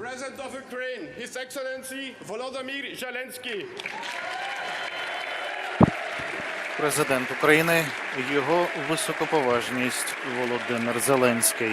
President of Ukraine, His Excellency Volodymyr Zelensky. Президент України, його високоповажність Володимир Зеленський.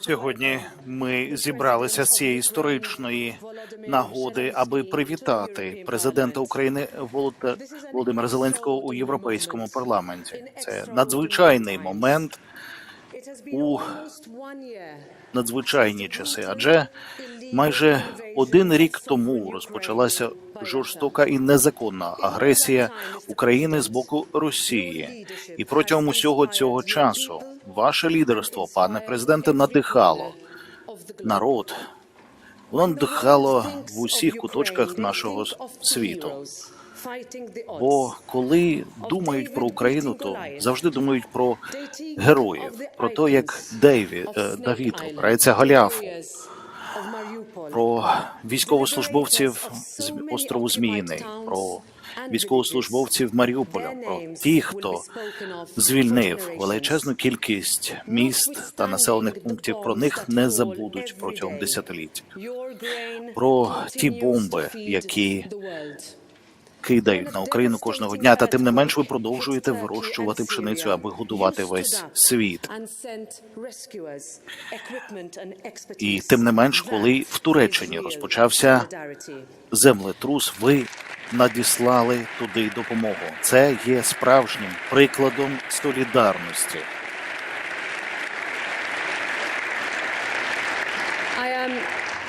Сьогодні ми зібралися з цієї історичної нагоди, аби привітати президента України Володимира Зеленського у європейському парламенті. Це надзвичайний момент, у надзвичайні часи, адже майже один рік тому розпочалася жорстока і незаконна агресія України з боку Росії. І протягом усього цього часу ваше лідерство, пане президенте, надихало народ. Воно надихало в усіх куточках нашого світу. Бо коли думають про Україну, то завжди думають про героїв, про те, як Дейві, е, Давід опирається Голіафу, про військовослужбовців з острову Зміїний, про військовослужбовців Маріуполя, про ті, хто звільнив величезну кількість міст та населених пунктів. Про них не забудуть протягом десятиліть. про ті бомби, які Кидають на Україну кожного дня, та тим не менш ви продовжуєте вирощувати пшеницю, аби годувати весь світ. І тим не менш, коли в Туреччині розпочався Землетрус, ви надіслали туди допомогу. Це є справжнім прикладом солідарності.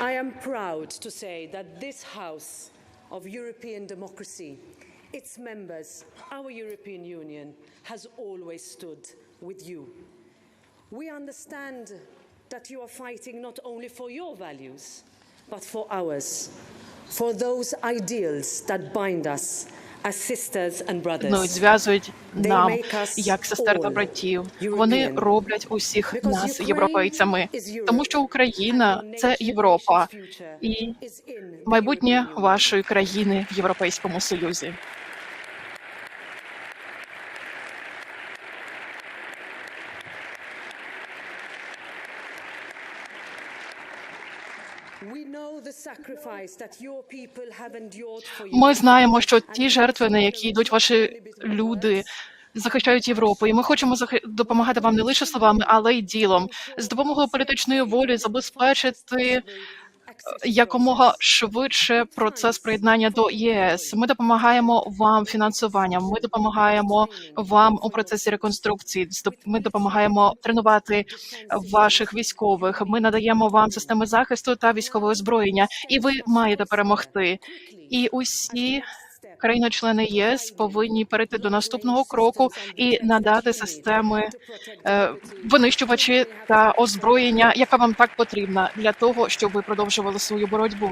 I am, proud to say that this House of European democracy, its members, our European Union, has always stood with you. We understand that you are fighting not only for your values, but for ours, for those ideals that bind us Ну, зв'язують нам як сестер та братів. Вони роблять усіх нас європейцями, тому що Україна це Європа. і майбутнє вашої країни в Європейському Союзі. Ми знаємо, що ті жертви, на які йдуть ваші люди, захищають Європу, і ми хочемо допомагати вам не лише словами, але й ділом. З допомогою політичної волі забезпечити якомога швидше процес приєднання до ЄС. Ми допомагаємо вам фінансуванням. Ми допомагаємо вам у процесі реконструкції. Ми допомагаємо тренувати ваших військових. Ми надаємо вам системи захисту та військове озброєння, і ви маєте перемогти. І усі країни-члени ЄС повинні перейти до наступного кроку і надати системи е, винищувачі та озброєння, яка вам так потрібна для того, щоб ви продовжували свою боротьбу.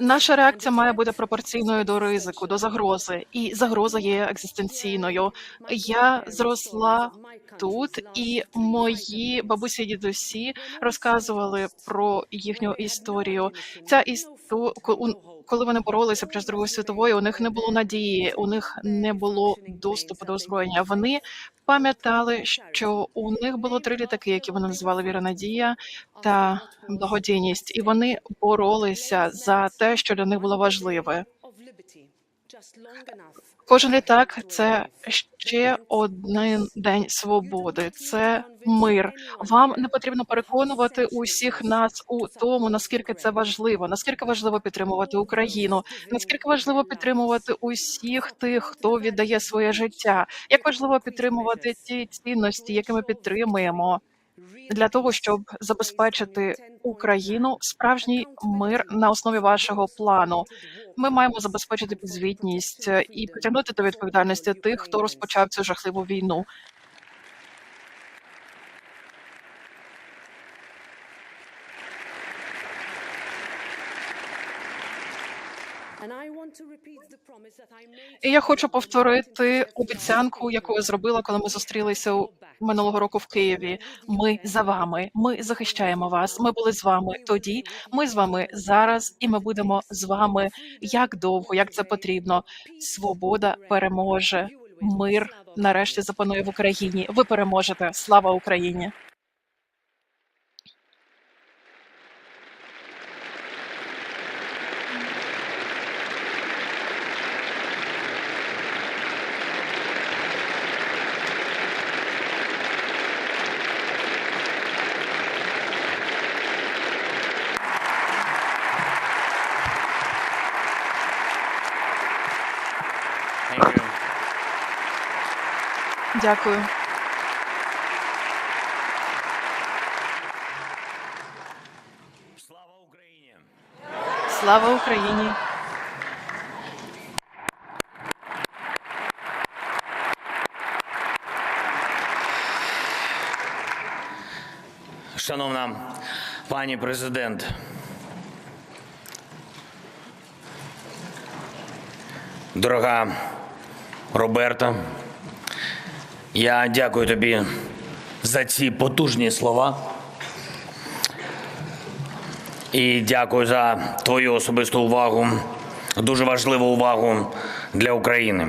Наша реакція має бути пропорційною до ризику, до загрози, і загроза є екзистенційною. Я зросла тут, і мої бабусі і дідусі розказували про їхню історію. Ця істо... коли вони боролися під час Другої світової, у них не було надії, у них не було доступу до озброєння. Вони пам'ятали, що у них було три літаки, які вони називали Віра Надія та благодійність, і вони боролися за те, що для них було важливе. Кожен літак це ще один день свободи. Це мир. Вам не потрібно переконувати усіх нас у тому, наскільки це важливо, наскільки важливо підтримувати Україну, наскільки важливо підтримувати усіх тих, хто віддає своє життя. Як важливо підтримувати ті цінності, які ми підтримуємо, для того, щоб забезпечити Україну справжній мир на основі вашого плану. Ми маємо забезпечити підзвітність е, і притягнути до відповідальності тих, хто розпочав цю жахливу війну. and I want to repeat the promise that I made І я хочу повторити обіцянку, яку я зробила, коли ми зустрілися минулого року в Києві. Ми за вами. Ми захищаємо вас. Ми були з вами тоді. Ми з вами зараз, і ми будемо з вами як довго, як це потрібно. Свобода переможе. Мир нарешті запанує в Україні. Ви переможете. Слава Україні! Дякую. Слава Україні! Слава Україні! Шановна пані президент, дорога Роберта, я дякую тобі за ці потужні слова. І дякую за твою особисту увагу, дуже важливу увагу для України.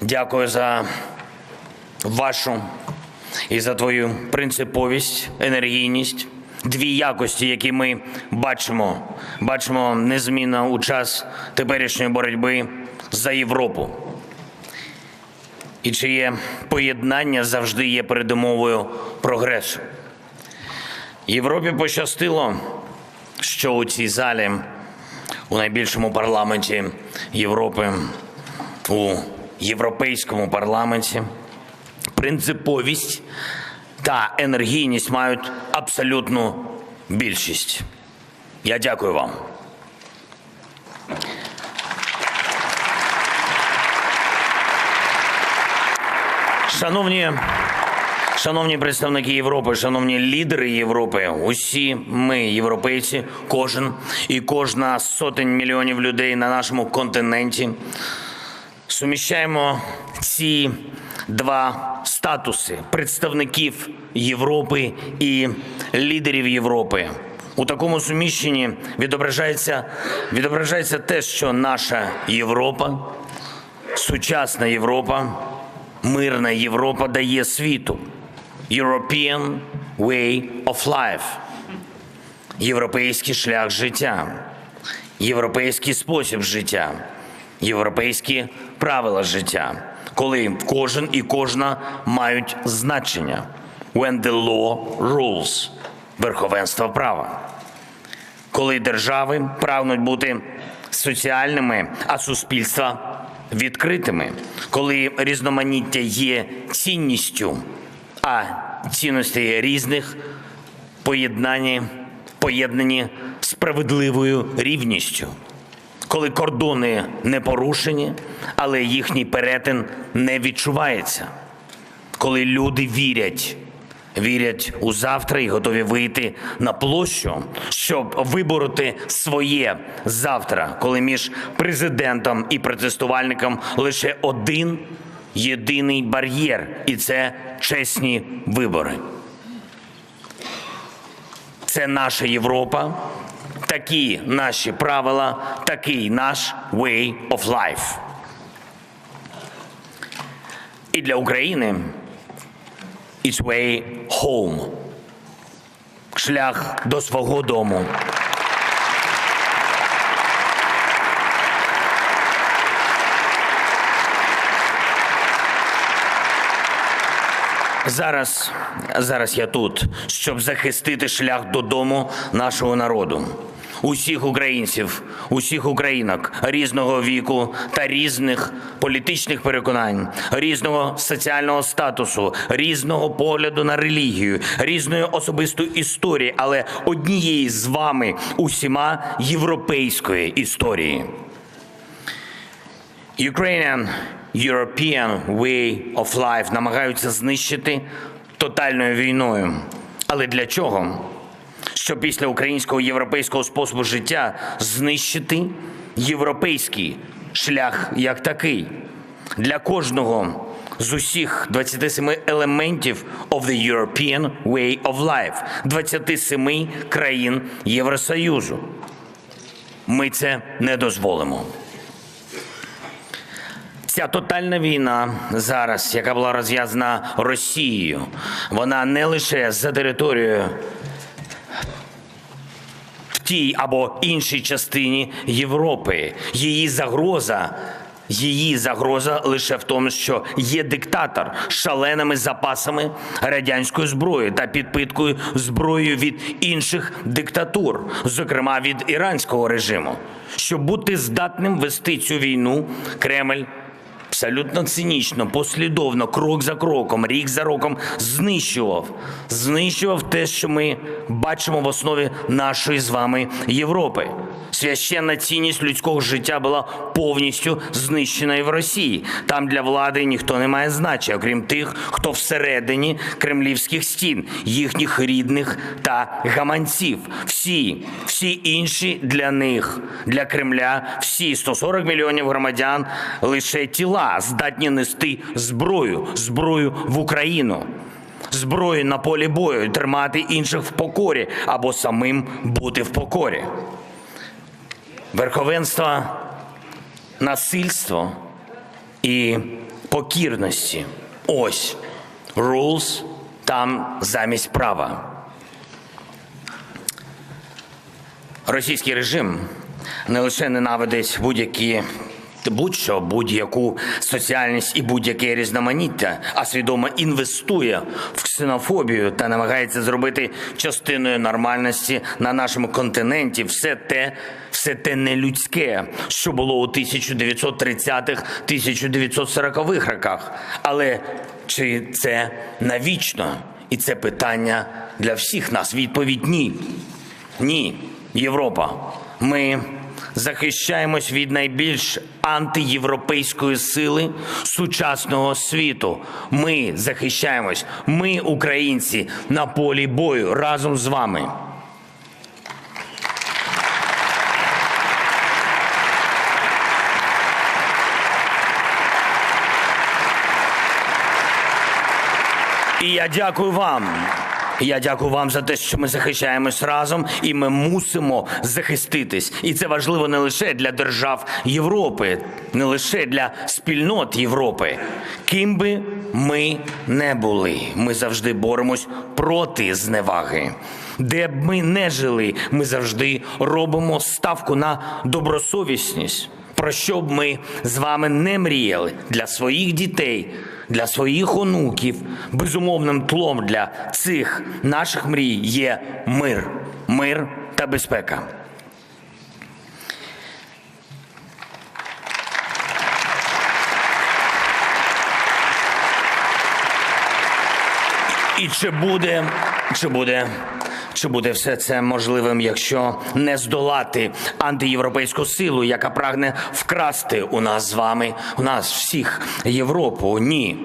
Дякую за вашу і за твою принциповість, енергійність, дві якості, які ми бачимо, бачимо незмінно у час теперішньої боротьби за Європу. І чиє поєднання завжди є передумовою прогресу. Європі пощастило, що у цій залі, у найбільшому парламенті Європи, у європейському парламенті, принциповість та енергійність мають абсолютну більшість. Я дякую вам. Шановні, шановні представники Європи, шановні лідери Європи, усі ми, європейці, кожен і кожна сотень мільйонів людей на нашому континенті суміщаємо ці два статуси представників Європи і лідерів Європи. У такому суміщенні відображається, відображається те, що наша Європа, сучасна Європа, мирна Європа дає світу. European way of life. Європейський шлях життя, європейський спосіб життя, європейські правила життя, коли кожен і кожна мають значення. When the law rules – верховенство права. Коли держави прагнуть бути соціальними, а суспільства відкритими, коли різноманіття є цінністю, а цінності різних поєднані, поєднані справедливою рівністю, коли кордони не порушені, але їхній перетин не відчувається, коли люди вірять. Вірять у завтра і готові вийти на площу, щоб вибороти своє завтра, коли між президентом і протестувальником лише один єдиний бар'єр, і це чесні вибори. Це наша Європа, такі наші правила, такий наш way of life. І для України its way home. Шлях до свого дому. Зараз зараз я тут, щоб захистити шлях додому нашого народу. Усіх українців, усіх українок різного віку та різних політичних переконань, різного соціального статусу, різного погляду на релігію, різної особистої історії, але однієї з вами усіма європейської історії. Ukrainian European Way of Life намагаються знищити тотальною війною. Але для чого? Щоб після українського європейського способу життя знищити європейський шлях як такий. Для кожного з усіх 27 елементів of the European Way of Life, 27 країн Євросоюзу. Ми це не дозволимо. Ця тотальна війна зараз, яка була розв'язана Росією, вона не лише за територією тій або іншій частині Європи. Її загроза. Її загроза лише в тому, що є диктатор з шаленими запасами радянської зброї та підпиткою зброєю від інших диктатур, зокрема від іранського режиму. Щоб бути здатним вести цю війну, Кремль абсолютно цинічно, послідовно, крок за кроком, рік за роком знищував, знищував те, що ми бачимо в основі нашої з вами Європи. Священна цінність людського життя була повністю знищена і в Росії. Там для влади ніхто не має значення, окрім тих, хто всередині кремлівських стін, їхніх рідних та гаманців. Всі, всі інші для них, для Кремля, всі 140 мільйонів громадян лише тіла здатні нести зброю, зброю в Україну. Зброю на полі бою, тримати інших в покорі або самим бути в покорі. Верховенство насильство і покірності. Ось rules там замість права. Російський режим не лише ненавидить будь-які будь-що, будь-яку соціальність і будь-яке різноманіття, а свідомо інвестує в ксенофобію та намагається зробити частиною нормальності на нашому континенті все те, все те нелюдське, що було у 1930-х, 1940-х роках. Але чи це навічно? І це питання для всіх нас. Відповідь ні. Ні, Європа. Ми захищаємось від найбільш антиєвропейської сили сучасного світу. Ми захищаємось. Ми, українці, на полі бою разом з вами. І я дякую вам. Я дякую вам за те, що ми захищаємось разом, і ми мусимо захиститись. І це важливо не лише для держав Європи, не лише для спільнот Європи. Ким би ми не були, ми завжди боремось проти зневаги. Де б ми не жили, ми завжди робимо ставку на добросовісність. Про що б ми з вами не мріяли для своїх дітей, для своїх онуків, безумовним тлом для цих наших мрій є мир, мир та безпека. І чи буде, чи буде, чи буде все це можливим, якщо не здолати антиєвропейську силу, яка прагне вкрасти у нас з вами, у нас всіх Європу? Ні.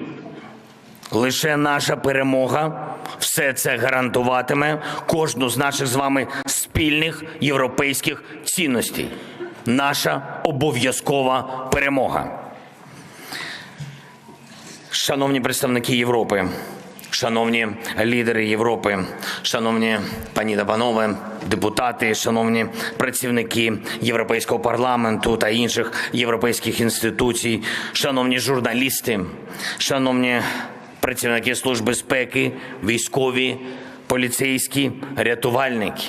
Лише наша перемога все це гарантуватиме кожну з наших з вами спільних європейських цінностей. Наша обов'язкова перемога. Шановні представники Європи, шановні лідери Європи, шановні пані та панове, депутати, шановні працівники Європейського парламенту та інших європейських інституцій, шановні журналісти, шановні працівники Служби безпеки, військові, поліцейські, рятувальники.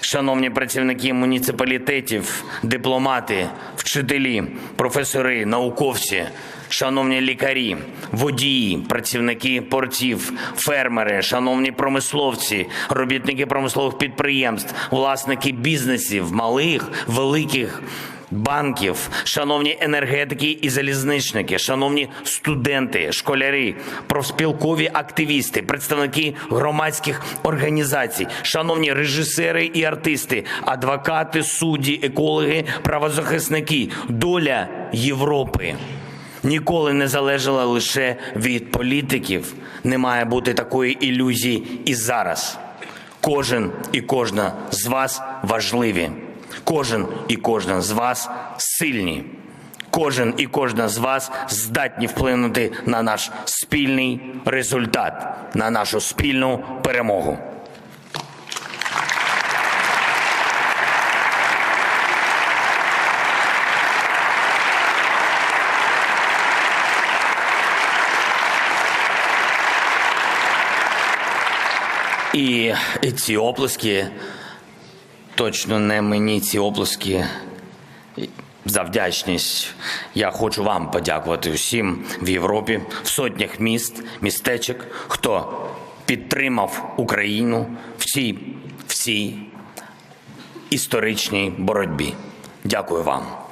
шановні працівники муніципалітетів, дипломати, вчителі, професори, науковці, шановні лікарі, водії, працівники портів, фермери, шановні промисловці, робітники промислових підприємств, власники бізнесів, малих, великих. Банків, шановні енергетики і залізничники, шановні студенти, школярі, профспілкові активісти, представники громадських організацій, шановні режисери і артисти, адвокати, судді, екологи, правозахисники, доля Європи ніколи не залежала лише від політиків. Не має бути такої ілюзії і зараз. Кожен і кожна з вас важливі. Кожен і кожна з вас сильні. Кожен і кожна з вас здатні вплинути на наш спільний результат, на нашу спільну перемогу. І ці оплески точно не мені ці оплески за вдячність. Я хочу вам подякувати усім в Європі, в сотнях міст, містечок, хто підтримав Україну в цій всій історичній боротьбі. Дякую вам.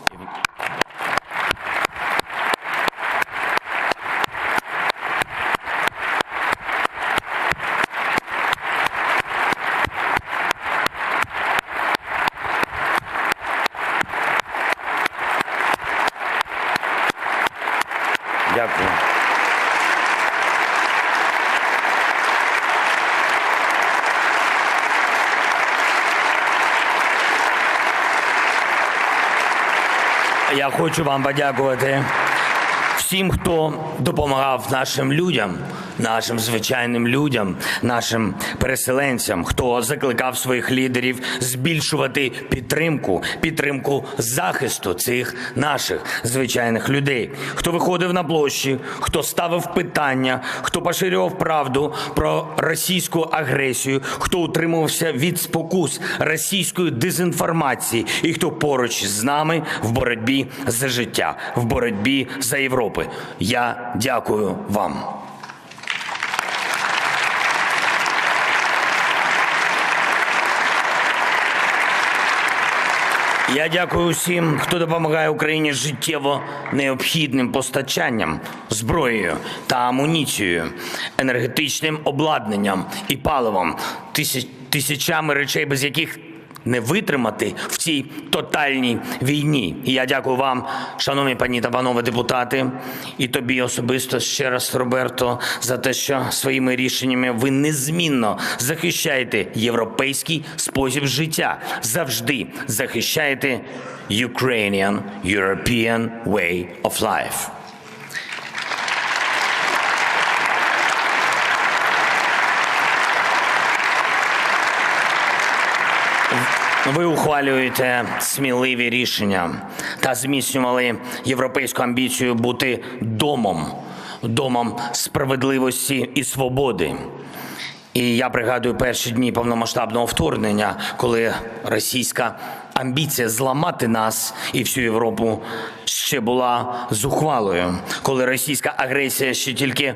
Я хочу вам подякувати всім, хто допомагав нашим людям, нашим звичайним людям, нашим переселенцям, хто закликав своїх лідерів збільшувати підтримку, підтримку захисту цих наших звичайних людей, хто виходив на площі, хто ставив питання, хто поширював правду про російську агресію, хто утримувався від спокус російської дезінформації, і хто поруч з нами в боротьбі за життя, в боротьбі за Європи. Я дякую вам. Я дякую усім, хто допомагає Україні життєво необхідним постачанням, зброєю та амуніцією, енергетичним обладнанням і паливом, тисяч, тисячами речей, без яких не витримати в цій тотальній війні. І я дякую вам, шановні пані та панове депутати, і тобі особисто ще раз, Роберто, за те, що своїми рішеннями ви незмінно захищаєте європейський спосіб життя, завжди захищаєте Ukrainian, European way of life. Ви ухвалюєте сміливі рішення та зміцнювали європейську амбіцію бути домом, домом справедливості і свободи. І я пригадую перші дні повномасштабного вторгнення, коли російська амбіція зламати нас і всю Європу ще була зухвалою, коли російська агресія ще тільки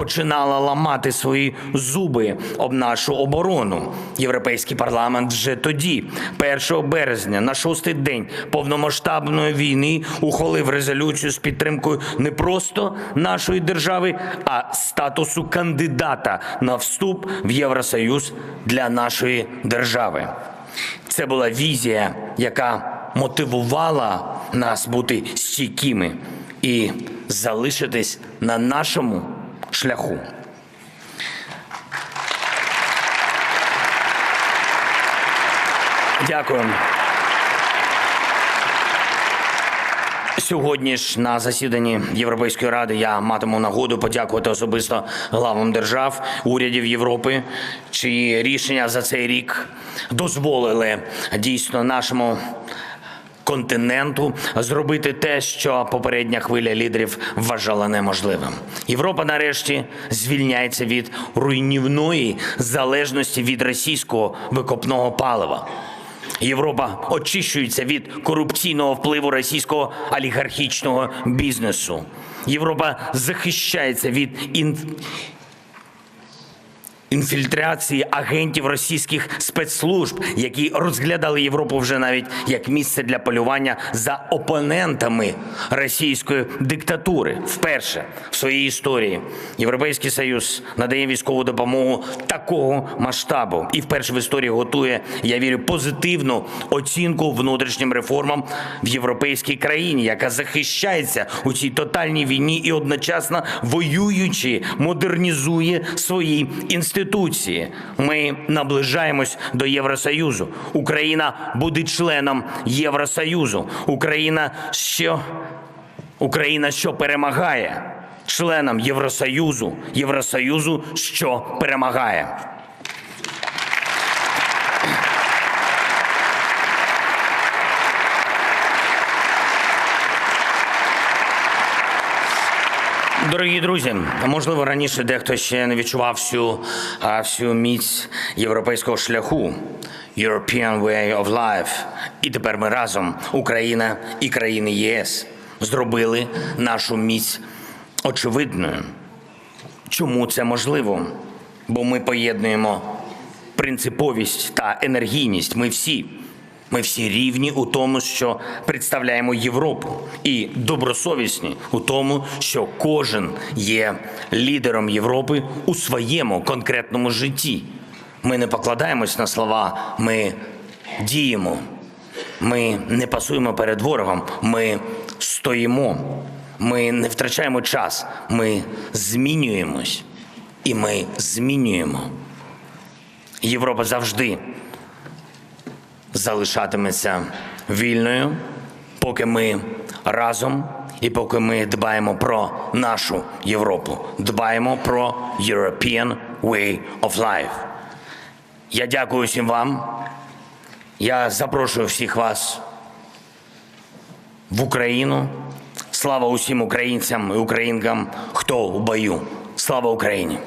починала ламати свої зуби об нашу оборону. Європейський парламент вже тоді, 1 березня, на шостий день повномасштабної війни, ухвалив резолюцію з підтримкою не просто нашої держави, а статусу кандидата на вступ в Євросоюз для нашої держави. Це була візія, яка мотивувала нас бути стійкими і залишитись на нашому шляху. Дякую. Сьогодні ж на засіданні Європейської ради я матиму нагоду подякувати особисто главам держав, урядів Європи, чиї рішення за цей рік дозволили дійсно нашому континенту зробити те, що попередня хвиля лідерів вважала неможливим. Європа нарешті звільняється від руйнівної залежності від російського викопного палива. Європа очищується від корупційного впливу російського олігархічного бізнесу. Європа захищається від ін... інфільтрації агентів російських спецслужб, які розглядали Європу вже навіть як місце для полювання за опонентами російської диктатури. Вперше в своїй історії Європейський Союз надає військову допомогу такого масштабу і вперше в історії готує, я вірю, позитивну оцінку внутрішнім реформам в європейській країні, яка захищається у цій тотальній війні і одночасно воюючи, модернізує свої інституції. Ми наближаємось до Євросоюзу. Україна буде членом Євросоюзу. Україна що Україна, що перемагає, членом Євросоюзу, Євросоюзу, що перемагає. Дорогі друзі, можливо, раніше дехто ще не відчував всю, всю міць європейського шляху European Way of Life. І тепер ми разом, Україна і країни ЄС, зробили нашу міць очевидною. Чому це можливо? Бо ми поєднуємо принциповість та енергійність. Ми всі. Ми всі рівні у тому, що представляємо Європу, і добросовісні у тому, що кожен є лідером Європи у своєму конкретному житті. Ми не покладаємось на слова, ми діємо. Ми не пасуємо перед ворогом, ми стоїмо, ми не втрачаємо час, ми змінюємось і ми змінюємо. Європа завжди залишатиметься вільною, поки ми разом і поки ми дбаємо про нашу Європу, дбаємо про European Way of Life. Я дякую всім вам. Я запрошую всіх вас в Україну. Слава усім українцям і українкам, хто у бою. Слава Україні!